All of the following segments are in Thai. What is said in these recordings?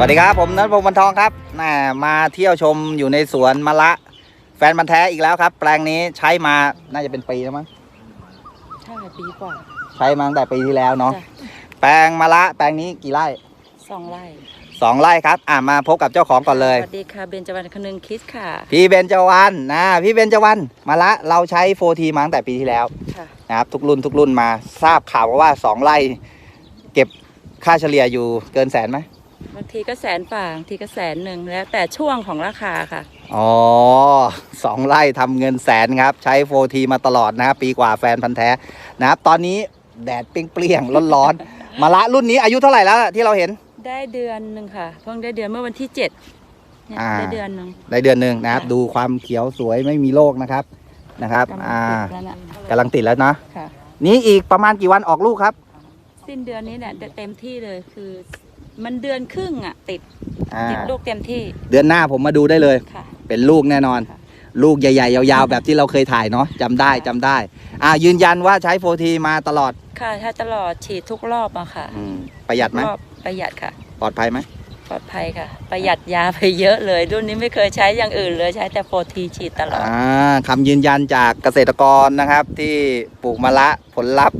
วัสดีครับ ผมนัทพงศ์บรรทองครับแหมมาเที่ยวชมอยู่ในสวนมะละ แฟนมันธุ์แท้อีกแล้วครับ แปลงนี้ใช้มาน่าจะเป็นปีแล้วมั้งใช่ปีกว่า ใช้มาตั้งแต่ปีที่แล้วเนาะจ้ะแปลงมะละแปลงนี้กี่ไร่สองไร่สองไร่ครับ อ่ามาพบกับเจ้าของก่อนเลย สวัสดีค่ะ เบญจวรรณคนึงคิดค่ะ พี่เบญจวรรณนะ พี่เบญจวรรณมะละ เราใช้โฟทีมาตั้งแต่ปีที่แล้วค่ะนะครับ ทุกรุ่นทุกรุ่นมา ทราบข่าวมาว่าสองไร่ เก็บค่าเฉลี่ยอยู่เกินแสนไหม บางทีก็แสนฝ่าบางทีก็แสนหนึ่งแล้วแต่ช่วงของราคาค่ะ อ๋อสองไร่ทำเงินแสนครับ ใช้โฟทีมาตลอดนะครับ ปีกว่าแฟนพันธ์แท้นะครับ ตอนนี้แดดเปรี้ยงๆร้อนๆมาละรุ่นนี้อายุเท่าไหร่แล้วที่เราเห็น ได้เดือนหนึ่งค่ะ เพิ่งได้เดือนเมื่อวันที่เจ็ดเนี่ยอ่า ได้เดือนหนึ่งได้เดือนหนึ่งนะครับค่ะดูความเขียวสวยไม่มีโรคนะครับนะครับ กำลังอ่าติดแล้วนะกำลังติดแล้วเนาะค่ะ นี้อีกประมาณกี่วันออกลูกครับ สิ้นเดือนนี้เนี่ยเต็มที่เลยคือ มันเดือนครึ่งอะ ติดอ่าติดลูกเต็มที่เดือนหน้าผมมาดูได้เลย ค่ะ เป็นลูกแน่นอน ค่ะ ลูกใหญ่ ๆ ยาวๆ แบบที่เราเคยถ่ายเนาะจำได้จำได้ อ่ายืนยันว่าใช้โฟทีมาตลอดค่ะถ้าตลอดฉีดทุกรอบอะค่ะอมประหยัดไหมรอบประหยัดค่ะ ปลอดภัยไหมปลอดภัยค่ะ ประหยัดยาไปเยอะเลย รุ่นนี้ไม่เคยใช้อย่างอื่นเลยใช้แต่โฟทีฉีดตลอด อ่าคำยืนยันจากเกษตรกรนะครับ ที่ปลูกมะละผลลัพธ์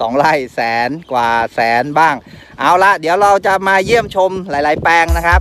สองไร่แสนกว่าแสนบ้าง เอาละเดี๋ยวเราจะมาเยี่ยมชมหลาย ๆ แปลงนะครับ